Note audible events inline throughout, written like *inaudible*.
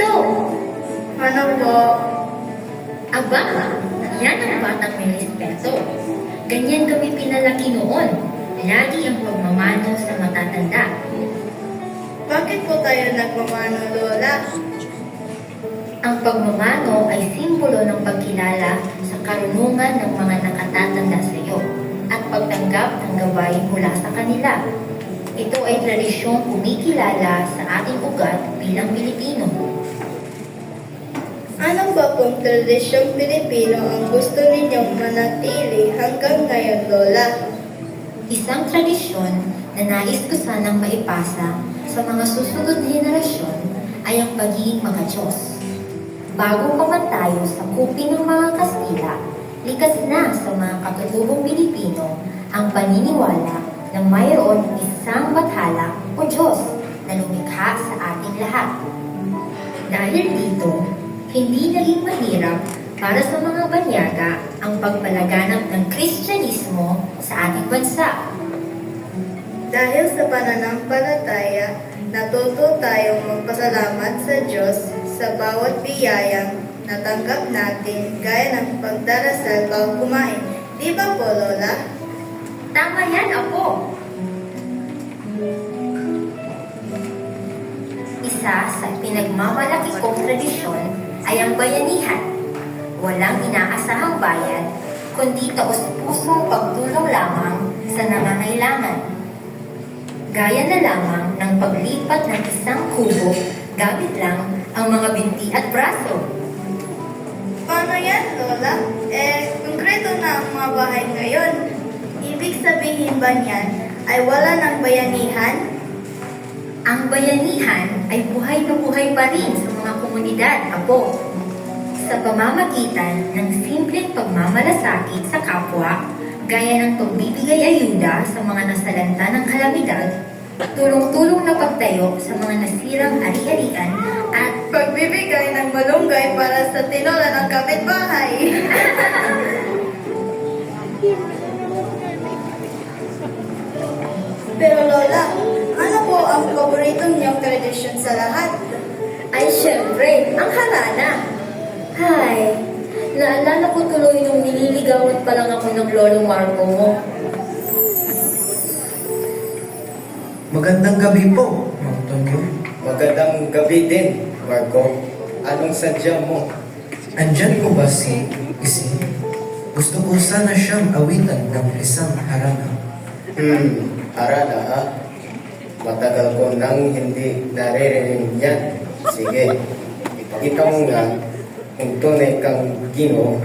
Ito, Ano po? aba, yan ang batang may respeto. Ganyan kami pinalaki noon. Lagi ang pagmamano sa matatanda. Bakit po tayo nagmamano, Lola? Ang pagmamano ay simbolo ng pagkilala sa karunungan ng mga nakatatanda sa iyo at pagtanggap ng gawain mula sa kanila. Ito ay tradisyong kumikilala sa ating ugat bilang Pilipino. Ano ba pong tradisyong Pilipino ang gusto ninyong manatili hanggang ngayon, Lola? Isang tradisyon na nais ko sanang maipasa sa mga susunod na henerasyon ay ang pagiging mga Diyos. Bago pa tayo sa kuping ng mga Kastila, likas na sa mga katutubong Pilipino ang paniniwala na mayroon isang bathala o Diyos na lumikha sa ating lahat. Dahil dito, hindi naging mahirap para sa mga banyaga ang pagpalaganap ng Kristyanismo sa ating bansa. Dahil sa pananampalataya, natuto tayong magpasalamat sa Diyos sa bawat biyayang natanggap natin gaya ng pagdarasal bago kumain. Di ba po, Lola? Tama yan, Apo! Isa sa pinagmamalaki kong tradisyon ay ang bayanihan. Walang inaasahang bayad, kundi taos-pusong pagtulong lamang sa nangangailangan. Gaya na lamang ng paglipat ng isang kubo, gamit lang ang mga binti at braso. Paano yan, Lola? Eh, konkreto na ang mga bahay ngayon. Ibig sabihin ba niyan ay wala ng bayanihan? Ang bayanihan ay buhay na buhay pa rin sa komunidad, Apo. Sa pamamagitan ng simpleng pagmamalasakit sa kapwa, gaya ng pagbibigay ayuda sa mga nasalanta ng kalamidad, tulong-tulong na pagtayo sa mga nasirang ari-arian at Pagbibigay ng malunggay para sa tinola ng kapitbahay. *laughs* Pero Lola, ano po ang paborito niyong tradisyon sa lahat? Ay syempre, ang harana. Hay, naalala ko tuloy nung nililigawan pa lang ako ng lolo Marco mo. Magandang gabi po, Mang Tonyo. Magandang gabi din, Marco. Anong sadya mo? Andyan po ba si Gising? Gusto ko sana siyang awitan ng isang harana. Hmm, arala ha? Matagal ko nang hindi naririnig yan. Sige, mo nga. Kung tunay kang ginoo.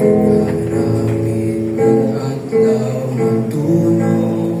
Maraming ang adlaw matulog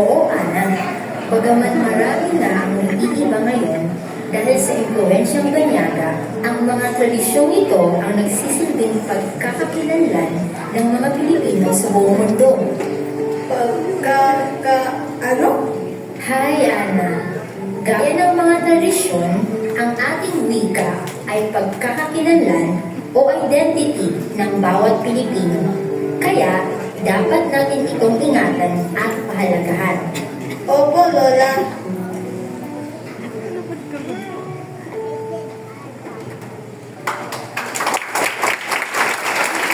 Oo, anak. Bagaman marami na ang nagtitiba ngayon dahil sa impluensyang Banyaga, ang mga tradisyong ito ang nagsisilbing pagkakakilanlan ng mga Pilipino sa buong mundo. Pagka, ka, ano? Hi, Ana. Gaya ng mga tradisyon, ang ating wika ay pagkakakilanlan o identity ng bawat Pilipino. Kaya, dapat natin itong ingatan at Yeah.